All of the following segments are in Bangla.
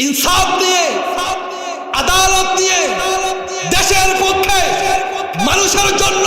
ইনসাফ দিয়ে আদালত দিয়ে দেশের পক্ষে মানুষের জন্য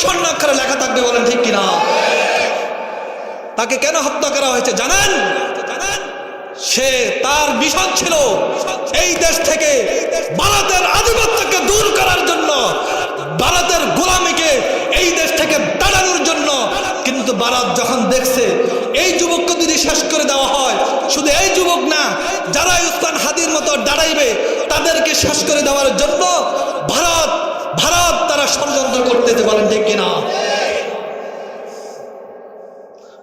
স্বর্ণাক্ষরে লেখা থাকবে বলেন ঠিক কিনা? তাকে কেন হত্যা করা হয়েছে জানেন? সে তার মিশন ছিল এই দেশ থেকে ভারতের আধিপত্যকে দূর করার জন্য, ভারতের গোলামীকে এই দেশ থেকে দাঁড়ানোর জন্য। কিন্তু ভারত যখন দেখছে এই যুবককে যদি শেষ করে দেওয়া হয়, শুধু এই যুবক না যারা উসমান হাদির মতো দাঁড়াইবে, তাদেরকে শেষ করে দেওয়ার জন্য ভারত ভারত তারা ষড়যন্ত্র করতেছে বলেন ঠিক কিনা?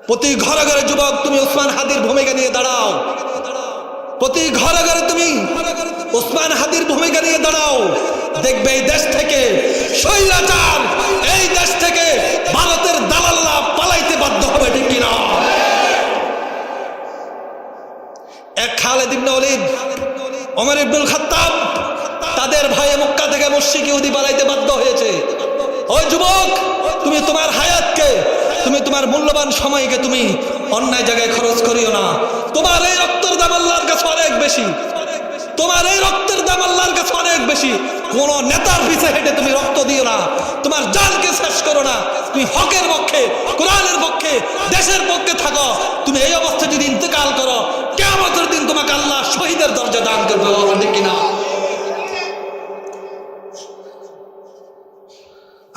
প্রতি ঘরে ঘরে যুবক, তুমি ওসমান হাদির ভূমিকা নিয়ে দাঁড়াও। প্রতি ঘরে ঘরে তুমি ওসমান হাদির ভূমিকা নিয়ে দাঁড়াও। দেখবে এই দেশ থেকে স্বৈরাচার, এই দেশ থেকে ভারতের দালাল্লা পালাইতে বাধ্য হবে ঠিক কিনা? এক খালেদ ইবনে ওলিদ মক্কা মুশরিক ইহুদি পালাইতে বাধ্য হয়েছে। ওই যুবক, তুমি তোমার হায়াতকে, তুমি তোমার মূল্যবান সময়কে তুমি অন্যায় জায়গায় খরচ করিও না। তোমার এই রক্তের দাম আল্লাহর কাছে অনেক বেশি। তোমার এই রক্তের দাম আল্লাহর কাছে অনেক বেশি। কোন নেতার পিছে হেঁটে তুমি রক্ত দিও না। তোমার জানকে শেষ করো না। তুমি হকের পক্ষে, কোরআনের পক্ষে, দেশের পক্ষে থাকো। তুমি এই অবস্থায় যদি ইন্তেকাল করো কেমতের দিন তোমাকে আল্লাহ শহীদের দরজা দান করবে কিনা?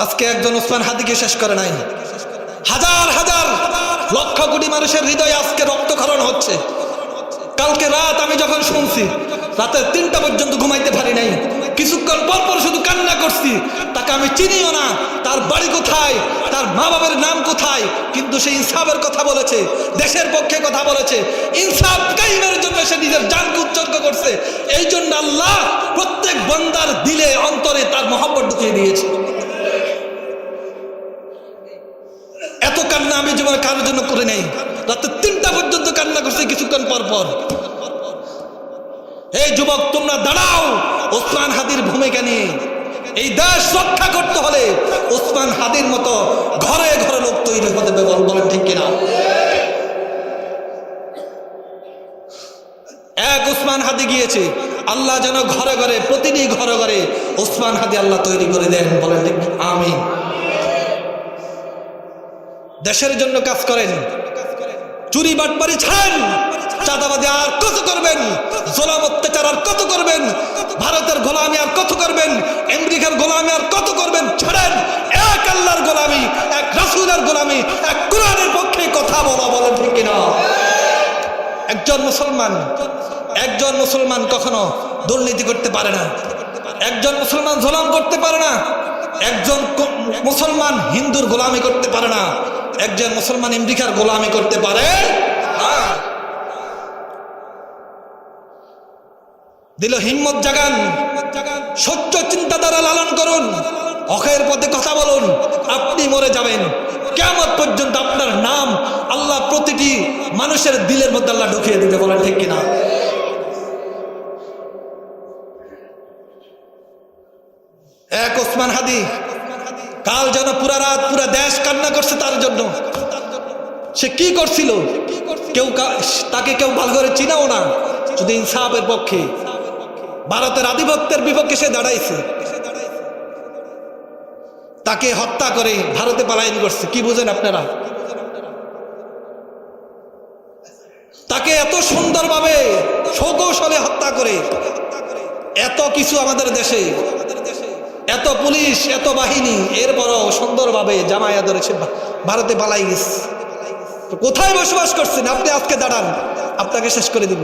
আজকে একজন ওসমান হাদিকে শেষ করে নাই। হাজার হাজার, লক্ষ কোটি মানুষের হৃদয়ে আজকে রক্তক্ষরণ হচ্ছে। কালকে রাত আমি যখন শুনছি, রাতে তিনটা পর্যন্ত ঘুমাইতে পারি নাই। কিছুক্ষণ পর পর শুধু কান্না করছি। তাকে আমি চিনিও না, তার বাড়ি কোথায়, তার মা বাবার নাম কোথায়, কিন্তু সে ইনসাফের কথা বলেছে, দেশের পক্ষে কথা বলেছে। ইনসাফ কাইমের জন্য সে নিজের জানকে উৎসর্গ করছে। এই জন্য আল্লাহ প্রত্যেক বন্দার দিলে, অন্তরে তার মহব্বত ঢুকিয়ে দিয়েছে। কারোর জন্য করে নেই। রাতে তিনটা পর্যন্ত কান্না করছে কিছুক্ষণ পর পর। এই যুবক, তোমরা দাঁড়াও। ওসমান হাদির ভূমিকা নিয়ে। এই দেশ রক্ষা করতে হলে ওসমান হাদির মতো ঘরে ঘরে লোক তৈরি হতে হবে বল- বলেন ঠিক কিনা? এক ওসমান হাদি গিয়েছে। আল্লাহ যেন ঘরে ঘরে প্রতিটি ঘরে ঘরে ওসমান হাদি আল্লাহ তৈরি করে দেন বলেন, ঠিক আমি দেশের জন্য কাজ করেন। চুরি বাটপারি ছাড়েন। চাঁদাবাদী আর কত করবেন? জোলাম অত্যাচার আর কত করবেন? ভারতের গোলামি আর কত করবেন? আমেরিকার গোলামি আর কত করবেন? ছাড়েন। এক আল্লাহর গোলামি, এক রাসুলের গোলামি, এক কোরআনের পক্ষে কথা বলা বলেন ঠিক কিনা? একজন মুসলমান একজন মুসলমান কখনো দুর্নীতি করতে পারে না। একজন মুসলমান জোলাম করতে পারে না। একজন মুসলমান হিন্দুর গোলামি করতে পারে না। একজন মুসলমান আমেরিকার গোলামি করতে পারে। দিল হিম্মত জাগান। সত্য চিন্তাধারা লালন করুন। অখের পথে কথা বলুন। আপনি মরে যাবেন। কেমন পর্যন্ত আপনার নাম আল্লাহ প্রতিটি মানুষের দিলের মধ্যে আল্লাহ ঢুকিয়ে দিতে বলেন, ঠিক কিনা? এক ওসমান হাদি কাল যেন পুরা রাত, পুরা দেশ কান্না করছে তার জন্য। সে কি করছিল? কেউ তাকে কেউ ভালো করে চিনাও না। শুধু ইনসাফের পক্ষে। ভারতের আধিপত্যের বিপক্ষে সে দাঁড়াইছে। তাকে হত্যা করে ভারতে পালায়ন করছে। কি বুঝেন আপনারা? তাকে এত সুন্দরভাবে সৌকৌশলে হত্যা করে। এত কিছু আমাদের দেশে। এত পুলিশ, এত বাহিনী, এরপরও সুন্দরভাবে জামায়া ধরেছে ভারতে পালাই গেছে। কোথায় বসবাস করছেন? আপনি আজকে দাঁড়ান। আপনাকে শেষ করে দিব।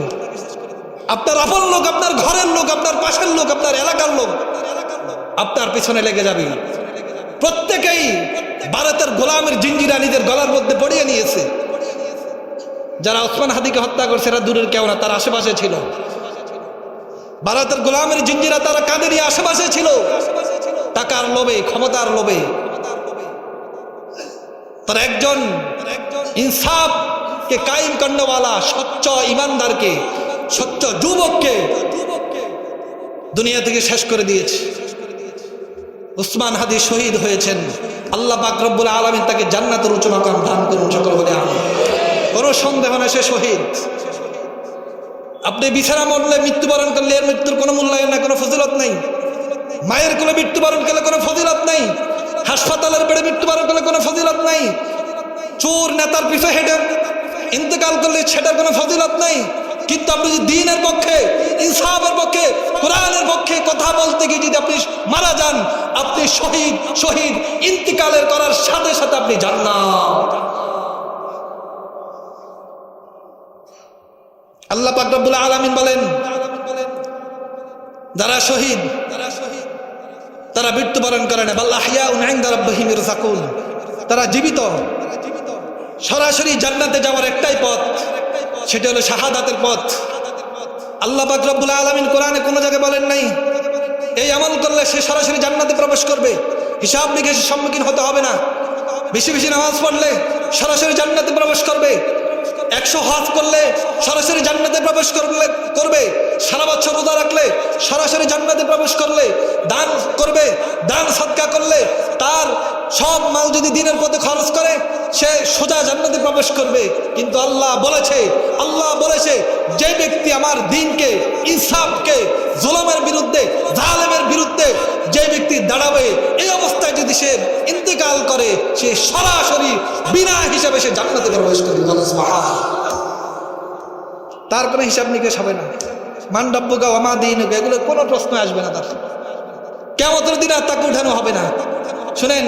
আপনার আপন লোক, আপনার ঘরের লোক, আপনার পাশের লোক, আপনার এলাকার লোক, আপনার পিছনে লেগে যাবে। প্রত্যেকেই ভারতের গোলামের জিঞ্জিরা নিজের গলার মধ্যে পড়িয়ে নিয়েছে। যারা ওসমান হাদিকে হত্যা করছে, এরা দূরের কেউ না, তার আশেপাশে ছিল। ভারতের গোলামের জিঞ্জিরা তারা কাদেরই আশেপাশে ছিল। টাকার লোভে, ক্ষমতার লোভে। তার একজন ইনসাফকে কায়েম কর্ণওয়ালা, স্বচ্ছ ইমানদারকে, স্বচ্ছ যুবককে দুনিয়া থেকে শেষ করে দিয়েছে। উসমান হাদি শহীদ হয়েছেন। আল্লাহ পাক রব্বুল আলমিন তাকে জান্নাতের উচ্চ মাকাম দান করুন, সকল বলে কোনো সন্দেহ না সে শহীদ। আপনি বিছানা মরলে মৃত্যুবরণ করলে এর মৃত্যুর কোনো ফজিলত নেই মায়ের কোলে মৃত্যুবরণ করলে কোনো ফজিলত নেই হাসপাতালের বেড়ে মৃত্যুবরণ করলে কোনো ফজিলত নাই। চোর নেতার পিছনে হেঁটে ইন্তেকাল করলে সেটার কোনো ফজিলত নাই। কিন্তু আপনি যদি দিনের পক্ষে, ইনসাফের পক্ষে, কোরআনের পক্ষে কথা বলতে গিয়ে যদি আপনি মারা যান, আপনি শহীদ শহীদ, ইন্তিকালের করার সাথে সাথে আপনি যান না আল্লাহ পাক রব্বুল আলামিন বলেন, যারা শহীদ, তারা মৃত্যুবরণ করে না। বাল্লাহ সাকুন তারা জীবিত। সরাসরি জান্নাতে যাওয়ার একটাই পথ, সেটা হলো শাহাদাতের পথ। আল্লাহ পাক রব্বুল আলমিন কোরআনে কোনো জায়গায় বলেন নাই, এই আমল করলে সে সরাসরি জান্নাতে প্রবেশ করবে। হিসাব নিকেশের সম্মুখীন হতে হবে না। বেশি বেশি নামাজ পড়লে সরাসরি জান্নাতে প্রবেশ করবে। একশো হজ করলে সরাসরি জান্নাতে প্রবেশ করলে, করবে। সারা বছর রোজা রাখলে সরাসরি জান্নাতে প্রবেশ করলে দান করবে। দান সৎকা করলে তার সব মাল যদি দিনের পথে খরচ করে, সে সোজা জান্নাতে প্রবেশ করবে। কিন্তু আল্লাহ বলেছে আল্লাহ বলেছে, যে ব্যক্তি আমার দিনকে, ইনসাফকে, জুলমের বিরুদ্ধে, জালেমের বিরুদ্ধে যে ব্যক্তি দাঁড়াবে, এই অবস্থায় যদি সে ইন্তেকাল করে, সে সরাসরি বিনা হিসাবে সে জান্নাতে প্রবেশ করবে। তার কোনো হিসাব নিকেশ হবে না। মান্ডব্যগা অমা দিন এগুলো কোনো প্রশ্ন আসবে না তার। কেমতের দিন আর তাকে উঠানো হবে না। শুনেন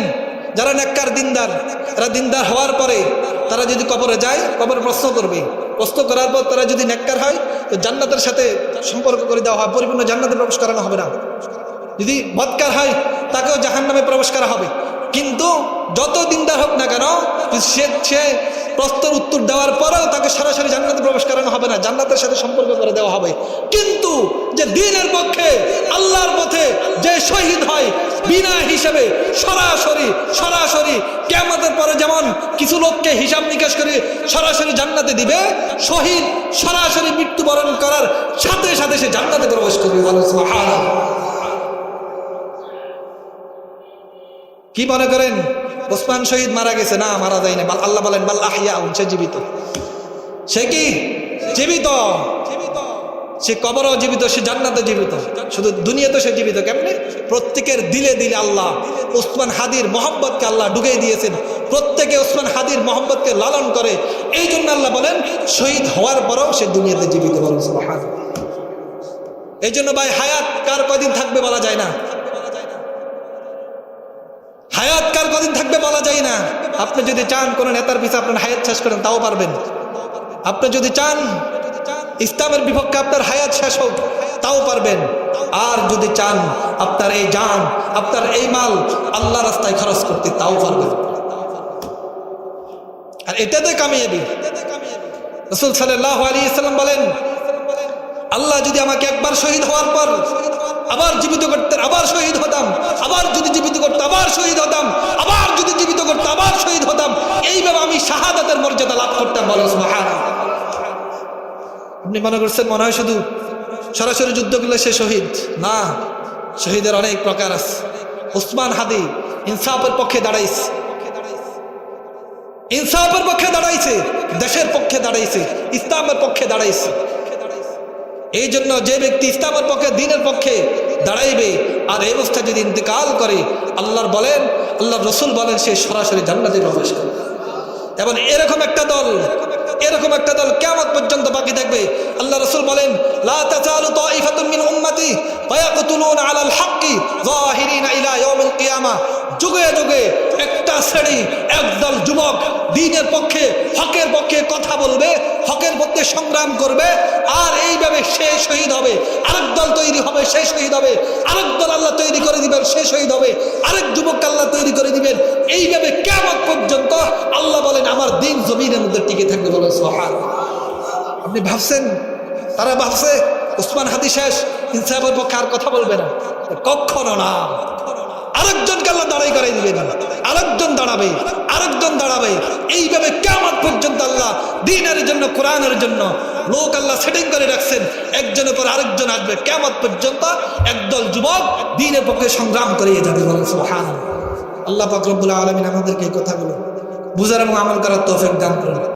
যারা নেককার দিনদার, তারা দিনদার হওয়ার পরে তারা যদি কবরে যায়, কবরে প্রশ্ন করবে। প্রশ্ন করার পর তারা যদি নেককার হয়, তো জান্নাতের সাথে সম্পর্ক করে দেওয়া হয় পরিপূর্ণ জান্নাতে প্রবেশ করানো হবে না। যদি বৎকার হয়, তাকেও জাহান নামে প্রবেশ করা হবে। কিন্তু যত দিনদার হোক না কেন, সে সে প্রশ্নের উত্তর দেওয়ার পরেও তাকে সরাসরি জান্নাতে প্রবেশ করানো হবে না। জান্নাতের সাথে সম্পর্ক করে দেওয়া হবে। কিন্তু যে দিনের পক্ষে আল্লাহর পথে যে শহীদ হয় বিনা হিসেবে সরাসরি সরাসরি কেমতের পরে যেমন কিছু লোককে হিসাব নিকাশ করে সরাসরি জান্নাতে দিবে, শহীদ সরাসরি মৃত্যুবরণ করার সাথে সাথে সে জান্নাতে প্রবেশ করবে কি মনে করেন? ওসমান শহীদ মারা গেছে? না, মারা যায়নি। আল্লাহ বলেন, বাল আহিয়া সে জীবিত। সে কি? জীবিত। সে কবরও জীবিত, সে জান্নাতে জীবিত। শুধু দুনিয়াতে সে জীবিত কেমনে? প্রত্যেকের দিলে দিলে আল্লাহ ওসমান হাদির মোহাম্মদকে আল্লাহ ঢুকিয়ে দিয়েছেন। প্রত্যেকে ওসমান হাদির মোহাম্মদকে লালন করে। এই জন্য আল্লাহ বলেন, শহীদ হওয়ার পরেও সে দুনিয়াতে জীবিত বলেন এই জন্য ভাই, হায়াত কার কদিন থাকবে বলা যায় না? হায়াত কার কদিন থাকবে বলা যায় না? আপনি যদি চান কোন নেতার পিছনে আপনার হায়াত শেষ করেন, তাও পারবেন। আপনি যদি চান ইসলামের বিপক্ষে আপনার হায়াত শেষ হোক, তাও পারবেন। আর যদি চান আপনার এই জান, আপনার এই মাল আল্লাহ রাস্তায় খরচ করতে, তাও পারবেন। আর এটাতে কামিয়াবি। রসুল সাল্লাহ আলী ইসলাম বলেন, আল্লাহ যদি আমাকে একবার শহীদ হওয়ার পর আবার জীবিত করতেন আবার শহীদ হতাম, আবার যদি জীবিত করতো, আবার শহীদ হতাম, আবার যদি জীবিত করতো, আবার শহীদ হতাম, এইভাবে আমি শাহাদাতের মর্যাদা লাভ করতাম বলো সুবহান আপনি মনে করছেন মনে হয় শুধু সরাসরি যুদ্ধ করলে সে শহীদ? না, শহীদের অনেক প্রকার আছে। উসমান হাদি ইনসাফের পক্ষে দাঁড়াইছে। ইনসাফের পক্ষে দাঁড়াইছে, দেশের পক্ষে দাঁড়াইছে, ইসলামের পক্ষে দাঁড়াইছে। এই জন্য যে ব্যক্তি ইসলামের পক্ষে, দিনের পক্ষে দাঁড়াইবে আর এই অবস্থায় যদি ইন্তেকাল করে, আল্লাহর বলেন, আল্লাহর রসুল বলেন, সে সরাসরি জান্নাতে প্রবেশ করে এবং এরকম একটা দল এরকম একটা দল কেমন পর্যন্ত বাকি থাকবে। আল্লাহ রসুল বলেন, লা তাজালু তাইফাতুম মিন উম্মতি আলাল হাক্কি, যাহিরিনা ইলা ইয়াউমিল কিয়ামা। যুগে যুগে একটা শ্রেণি একদল যুবক দিনের পক্ষে, হকের পক্ষে কথা বলবে, হকের পক্ষে সংগ্রাম করবে, আর এইভাবে সে শহীদ হবে। আরেক দল তৈরি হবে, সে শহীদ হবে। আরেক দল আল্লাহ তৈরি করে দিবেন, সে শহীদ হবে। আরেক যুবককে আল্লাহ তৈরি করে দিবেন। এইভাবে কেমন পর্যন্ত আল্লাহ বলেন, আমার দিন জমিনের মধ্যে টিকে থাকবে বলে সোহান আপনি ভাবছেন, তারা ভাবছে উসমান হাদি শেষ, ইনসাফের পক্ষে আর কথা বলবে না। কখনো না। আরেকজনকে আল্লাহ দাঁড়াই করাই দিবেন আরেকজন দাঁড়াবে আরেকজন দাঁড়াবে। এইভাবে কেমন পর্যন্ত আল্লাহ দিনের জন্য, কোরআনের জন্য লোক আল্লাহ সেটিং করে রাখছেন। একজনের পর আরেকজন আসবে। কেমন পর্যন্ত একদল যুবক দিনের পক্ষে সংগ্রাম করিয়ে যাবে আল্লাহ পাক রব্বুল আলমিন আমাদেরকে এই কথাগুলো বুঝার এবং আমল করার তৌফিক দান করুন।